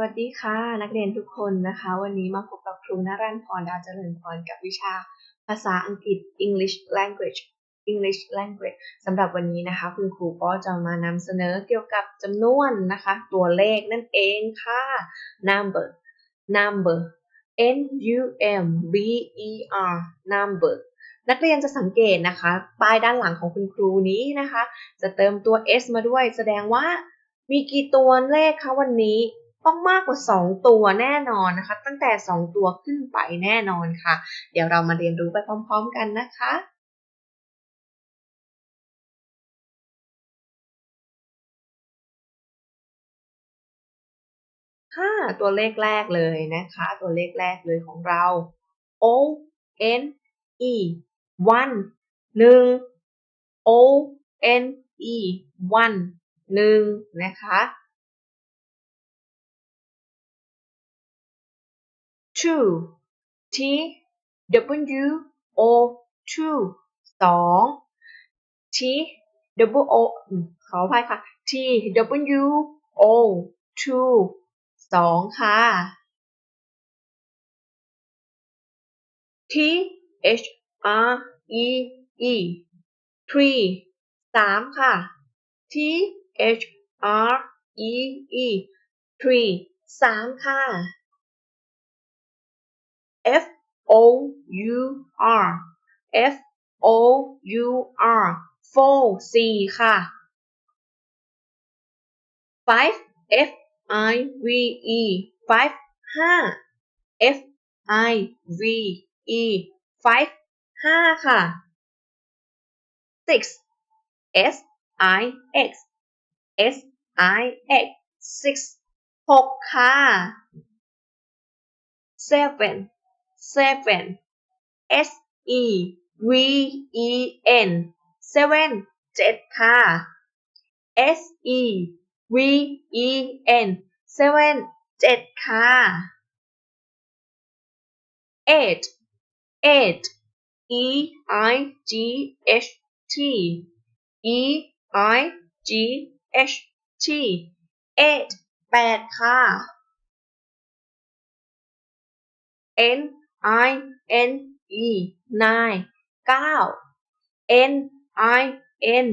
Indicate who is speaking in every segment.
Speaker 1: วัสดีค่ะ นักเรียนทุกคนนะคะ วันนี้มาพบกับครูนรันพรดาวเจริญพรกับวิชาภาษาอังกฤษ English Language English Language สำหรับวันนี้นะคะ คุณครูก็จะมานำเสนอเกี่ยวกับจำนวนนะคะ ตัวเลขนั่นเองค่ะ number number n u m b e r number นักเรียนจะสังเกตนะคะ ป้ายด้านหลังของคุณครูนี้นะคะ จะเติมตัว s มาด้วย แสดงว่ามีกี่ตัวเลขคะวันนี้ ต้องมากกว่า 2 ตัวแน่นอนนะคะ ตั้งแต่ 2 ตัวขึ้นไปแน่นอนค่ะ เดี๋ยวเรามาเรียนรู้ไปพร้อม ๆ กันนะคะค่ะตัวเลขแรกเลยนะคะ ตัวเลขแรกเลยของเรา O N E one หนึ่ง O N E one หนึ่งนะคะ two T W O two สอง T W O ขออภัยค่ะ T W O two สองค่ะ T H R E E three สามค่ะ T H R E E three สามค่ะ F O U R F O U R four สี่ค่ะ five F I V E five ห้า F I V E five ห้าค่ะ six S I X S I X six หกค่ะ seven seven S E V E N seven เจ็ดค่ะ S E V E N seven เจ็ดค่ะ eight eight E I G H T E I G H T eight แปดค่ะ N I N E nine เก้า N I N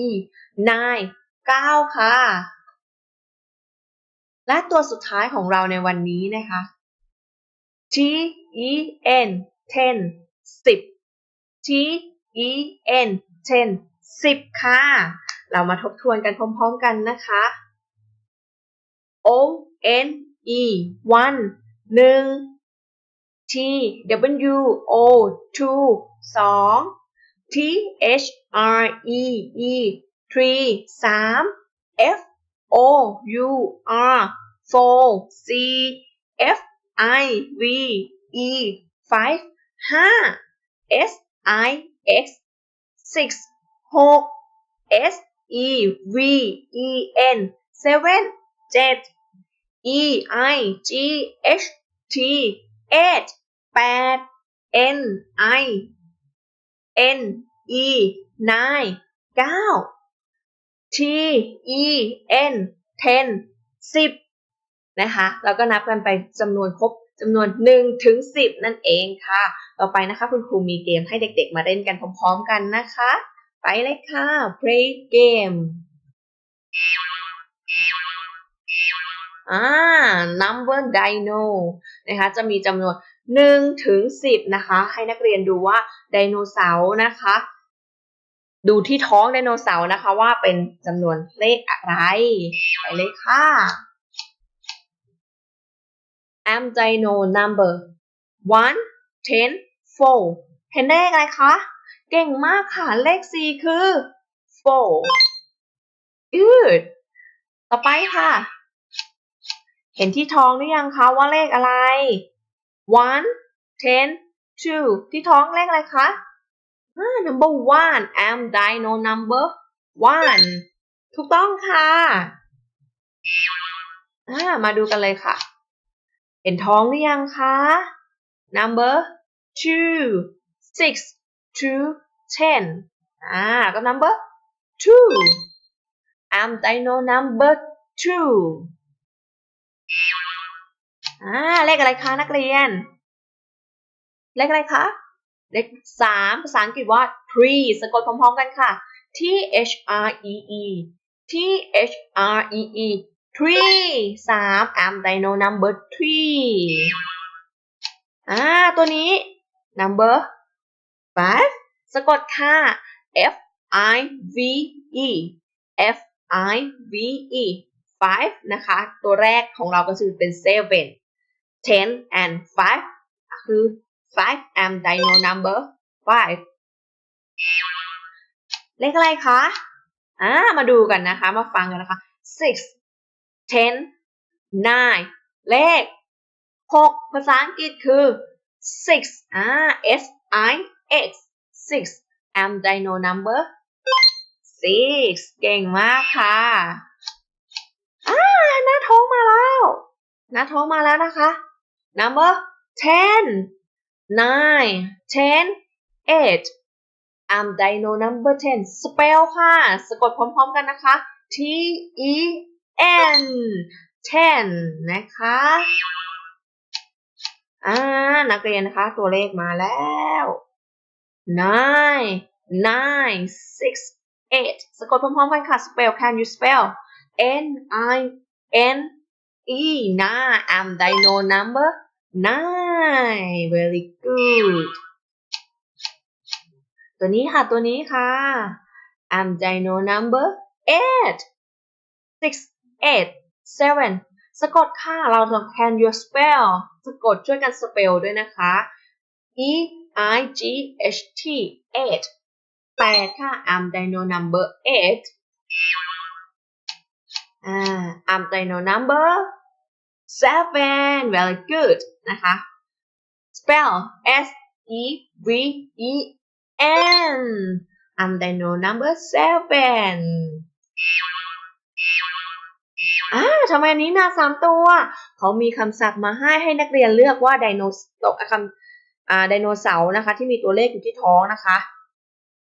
Speaker 1: E nine เก้าค่ะ และตัวสุดท้ายของเราในวันนี้นะคะ T E N ten สิบ T E N ten สิบค่ะ เรามาทบทวนกันพร้อมๆกันนะคะ O N E one หนึ่ง T W O two สอง T H R E E three สาม F O U R four สี่ F I V E five ห้า S I X six หก S E V E N seven เจ็ด E I G H T eight แปด N I N E nine เก้า T E N ten สิบนะคะแล้วก็นับกันไปจำนวนครบจำนวน1ถึง10 นั่นเองค่ะ ต่อไปนะคะคุณครูมีเกมให้เด็กๆ มาเล่นกันพร้อมๆกันนะคะ ไปเลยค่ะ play game อ่า number dino นะคะจะมีจำนวน1ถึง10นะคะ ให้นักเรียนดูว่าไดโนเสาร์นะคะ ดูที่ท้องไดโนเสาร์นะคะ ว่าเป็นจำนวนเลขอะไร ไปเลยค่ะ am dino number one ten four เห็นเลขอะไรคะ เก่งมากค่ะ เลข 4 คือ four good ต่อไปค่ะ เห็นที่ท้องหรือยังคะว่าเลขอะไร one ten two ที่ท้องเลขอะไรคะ number one am dino number one ถูกต้องค่ะอ่ามาดูกันเลยค่ะ เห็นท้องหรือยังคะ number two six two ten อ่า ก็ number two am dino number two อ่าเลขอะไรคะนักเรียน เลขอะไรคะ เลขสามภาษาอังกฤษว่า tree สะกดพร้อมๆกันค่ะ T H R E E T H R E E tree สาม am dino number three อ่าตัวนี้ number five สะกดค่ะ F I V E F I V E five นะคะ ตัวแรกของเราก็คือเป็น seven ten and five คือ five am dino number five เลขอะไรคะ อ่า มาดูกันนะคะ มาฟังกันนะคะ six ten nine เลขหกภาษาอังกฤษคือ six อ่า s i x six am dino number six เก่งมากค่ะอ่าหน้าท้องมาแล้วหน้าท้องมาแล้วนะคะ number ten nine ten eight am dino number ten spell ค่ะ สะกดพร้อมๆกันนะคะ t e n ten นะคะอ่านักเรียนนะคะ ตัวเลขมาแล้ว nine nine six eight สะกดพร้อมๆกันค่ะ spell can you spell n i n e nine am dino number nine very good ตัวนี้ค่ะ ตัวนี้ค่ะ am dino number eight six eight seven สะกดค่ะ เราทำ can you spell สะกดช่วยกัน spell ด้วยนะคะ e i g h t eight แปดค่ะ am dino number eight อ่า am dino number seven very good นะคะ spell s e v e n am dino number seven อ่าทำไมอันนี้มาสามตัว เขามีคำศัพท์มาให้ให้นักเรียนเลือกว่าไดโนตกคำอ่าไดโนเสาร์นะคะ ที่มีตัวเลขอยู่ที่ท้องนะคะ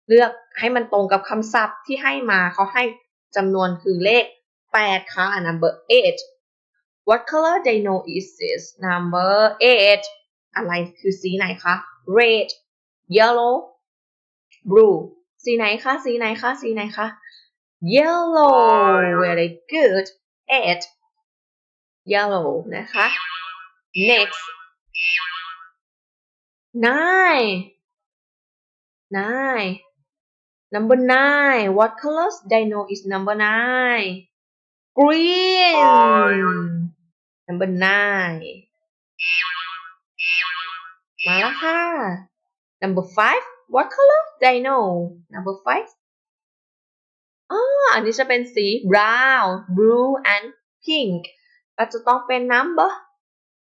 Speaker 1: เลือกให้มันตรงกับคำศัพท์ที่ให้มาเขาให้จำนวนคือเลข8ค่ะ number 8 what color dino is this number 8อะไรคือสีไหนคะ red yellow blue สีไหนคะ สีไหนคะ สีไหนคะ yellow very good 8 yellow นะคะ next nine nine number nine what colors dino is number nine green number nine มาแล้วค่ะ number five what color dino number five อ๋ออันนี้จะเป็นสี brown blue and pink ก็จะต้องเป็น number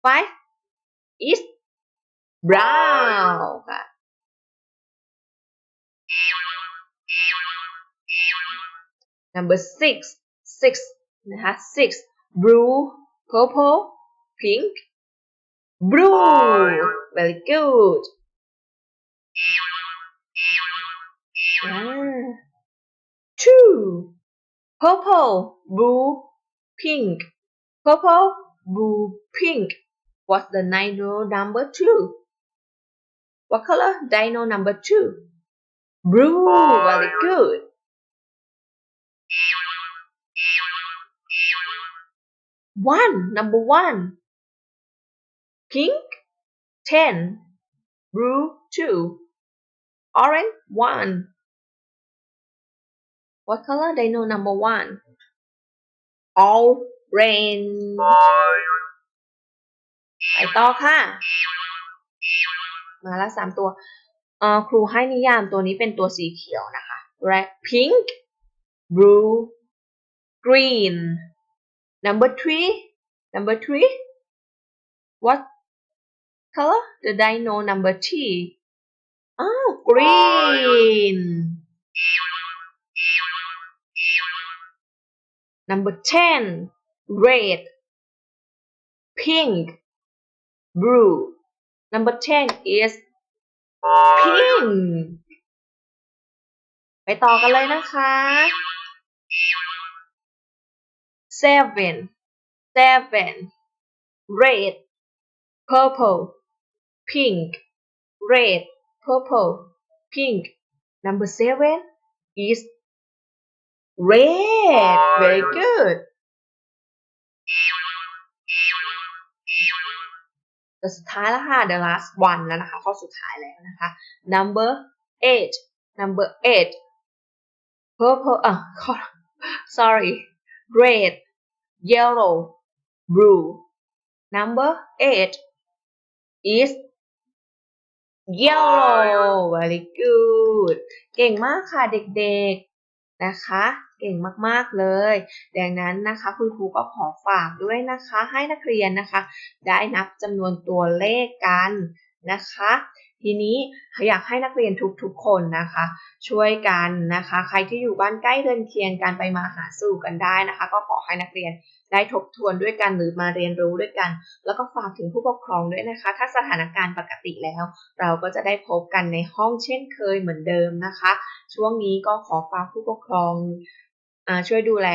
Speaker 1: five is brown ค่ะ number six six นะคะ six blue purple pink blue very good อ่า two purple blue pink purple blue pink what's the dino number two what color dino number two blue very good One number one pink ten blue two orange one what color dino number one orange ไปต่อค่ะ มาล้วสามตัว เอ่อ ครูให้นิยามตัวนี้เป็นตัวสีเขียวนะคะ red pink blue green number three number three what color the dino number three อ้าว green number ten red pink blue number ten is pink ไปต่อกันเลยนะคะ seven seven red purple pink red purple pink number seven is red very good แต่สุดท้ายแล้วค่ะ the last one แล้วนะคะ ข้อสุดท้ายแล้วนะคะ number eight number eight purple อะ sorry red yellow blue number eight is yellow very good เก่งมากค่ะเด็กๆนะคะ เก่งมากๆเลย ดังนั้นนะคะ คุณครูก็ขอฝากด้วยนะคะ ให้นักเรียนนะคะ ได้นับจำนวนตัวเลขกันนะคะ ทีนี้อยากให้นักเรียนทุกๆคนนะคะ ช่วยกันนะคะ ใครที่อยู่บ้านใกล้เรือนเคียงกันไปมาหาสู่กันได้นะคะ ก็ขอให้นักเรียนได้ทบทวนด้วยกันหรือมาเรียนรู้ด้วยกัน แล้วก็ฝากถึงผู้ปกครองด้วยนะคะ ถ้าสถานการณ์ปกติแล้ว เราก็จะได้พบกันในห้องเช่นเคยเหมือนเดิมนะคะ ช่วงนี้ก็ขอฝากผู้ปกครองอช่วยดูแล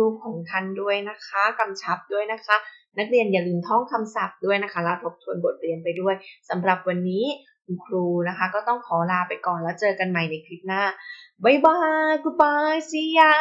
Speaker 1: ลูกๆของท่านด้วยนะคะกำชับด้วยนะคะ นักเรียนอย่าลืมท่องคำศัพท์ด้วยนะคะแล้วทบทวนบทเรียนไปด้วยสำหรับวันนี้ คุณครูนะคะ ก็ต้องขอลาไปก่อนแล้วเจอกันใหม่ในคลิปหน้า บ๊ายบาย goodbye see ya